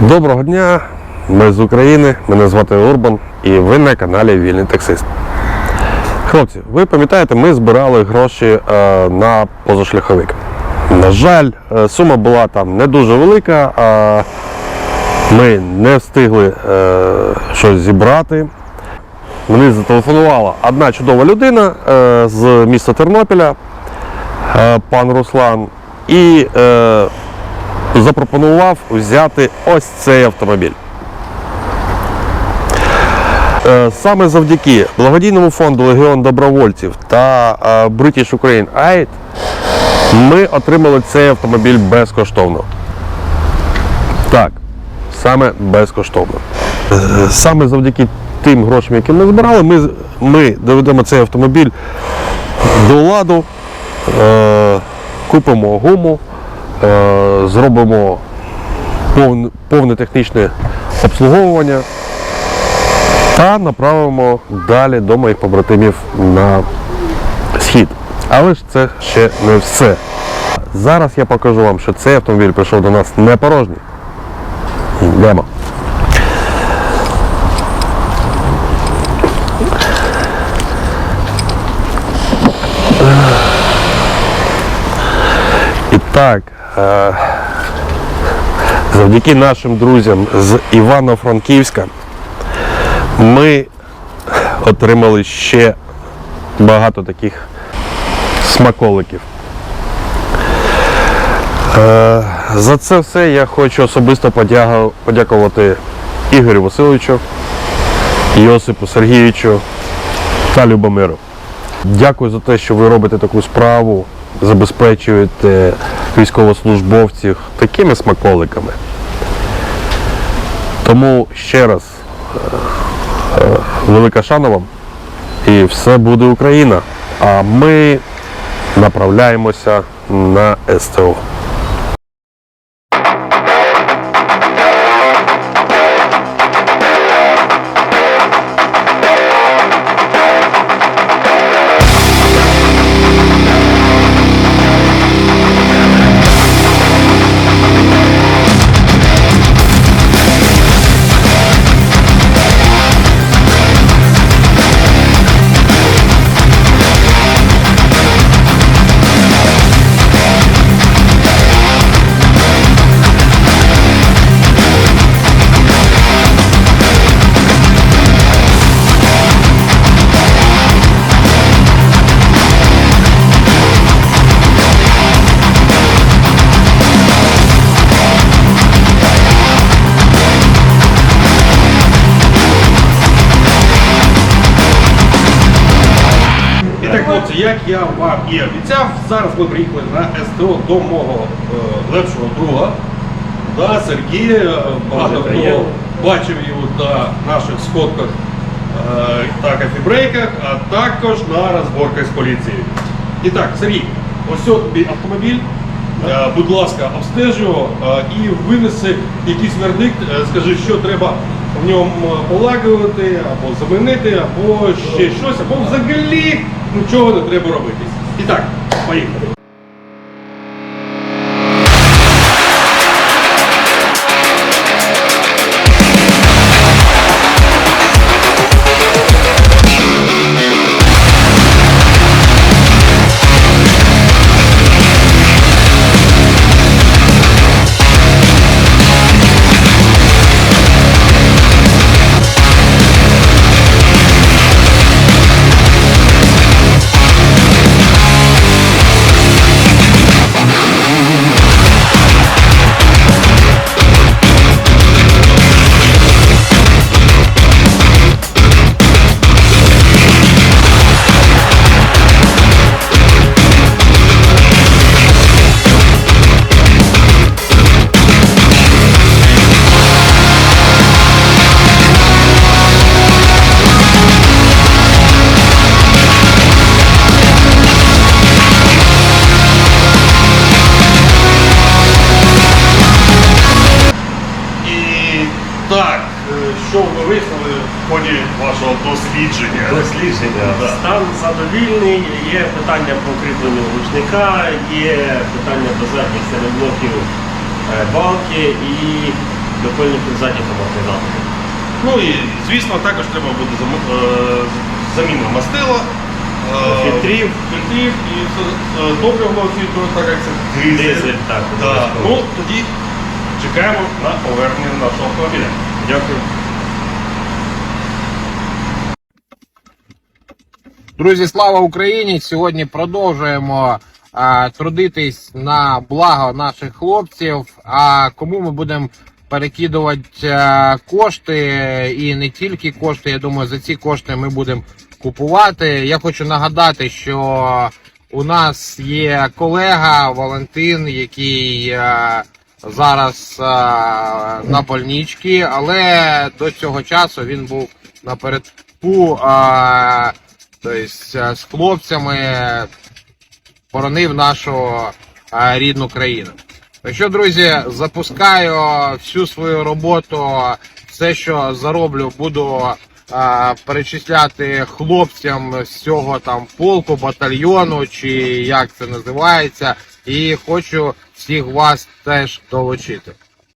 Доброго дня, ми з України, мене звати Урбан і ви на каналі Вільний таксист. Хлопці, ви пам'ятаєте, ми збирали гроші е, на позашляховик. На жаль, е, сума була там не дуже велика, а ми не встигли е, щось зібрати. Мені зателефонувала одна чудова людина е, з міста Тернопіля, е, пан Руслан, і е, запропонував взяти ось цей автомобіль. Е, Саме завдяки благодійному фонду Легіон добровольців та е, British Ukraine Aid ми отримали цей автомобіль безкоштовно. Так, саме безкоштовно. Е, Саме завдяки тим грошам, які ми збирали, ми, ми доведемо цей автомобіль до ладу, купимо гуму, зробимо повне, технічне обслуговування та направимо далі до моїх побратимів на схід. Але ж це ще не все. Зараз я покажу вам, що цей автомобіль прийшов до нас не порожній. Йдемо. І так, е, завдяки нашим друзям з Івано-Франківська ми отримали ще багато таких смаколиків. Е, За це все я хочу особисто подякувати Ігорю Васильовичу, Йосипу Сергійовичу та Любомиру. Дякую за те, що ви робите таку справу, забезпечуєте військовослужбовців такими смаколиками. Тому ще раз е, е, велика шана вам і все буде Україна. А ми направляємося на СТО. Хлопці, як я вам і обіцяв, зараз ми приїхали на СТО до мого е, лепшого друга, да, Сергія. Е, Багато хто бачив його на наших сходках е, та кафібрейках, а також на розборках з поліцією. І так, Сергій, ось тобі автомобіль. Будь ласка, обстеж е, і винеси якийсь вердикт, скажи, що треба в ньому полагодити, або замінити, або ще щось, або взагалі нічого не треба робити. І так, поїхали. Дослідження? Дослідження. Да. Стан задовільний, є питання по кріпленню ручника, є питання до задніх середблоків е, балки і Напильників задніх амортизаторів. Ну і звісно, також треба буде е, заміна мастила, е, Фільтрів. фільтрів і топливного фільтру, так як це дизель. Дизель, так, Да. Ну тоді чекаємо на повернення нашого автомобіля. Дякую. Друзі, слава Україні! Сьогодні продовжуємо а, трудитись на благо наших хлопців. А кому ми будемо перекидувати а, кошти і не тільки кошти. Я думаю, за ці кошти ми будемо купувати. Я хочу нагадати, що у нас є колега Валентин, який а, зараз а, на больничці, але до цього часу він був напередку. А, Тобто е, з хлопцями боронив нашу е, рідну країну. Так що, друзі, запускаю всю свою роботу, все, що зароблю, буду е, перечисляти хлопцям з цього там полку, батальйону, чи як це називається, і хочу всіх вас теж долучити.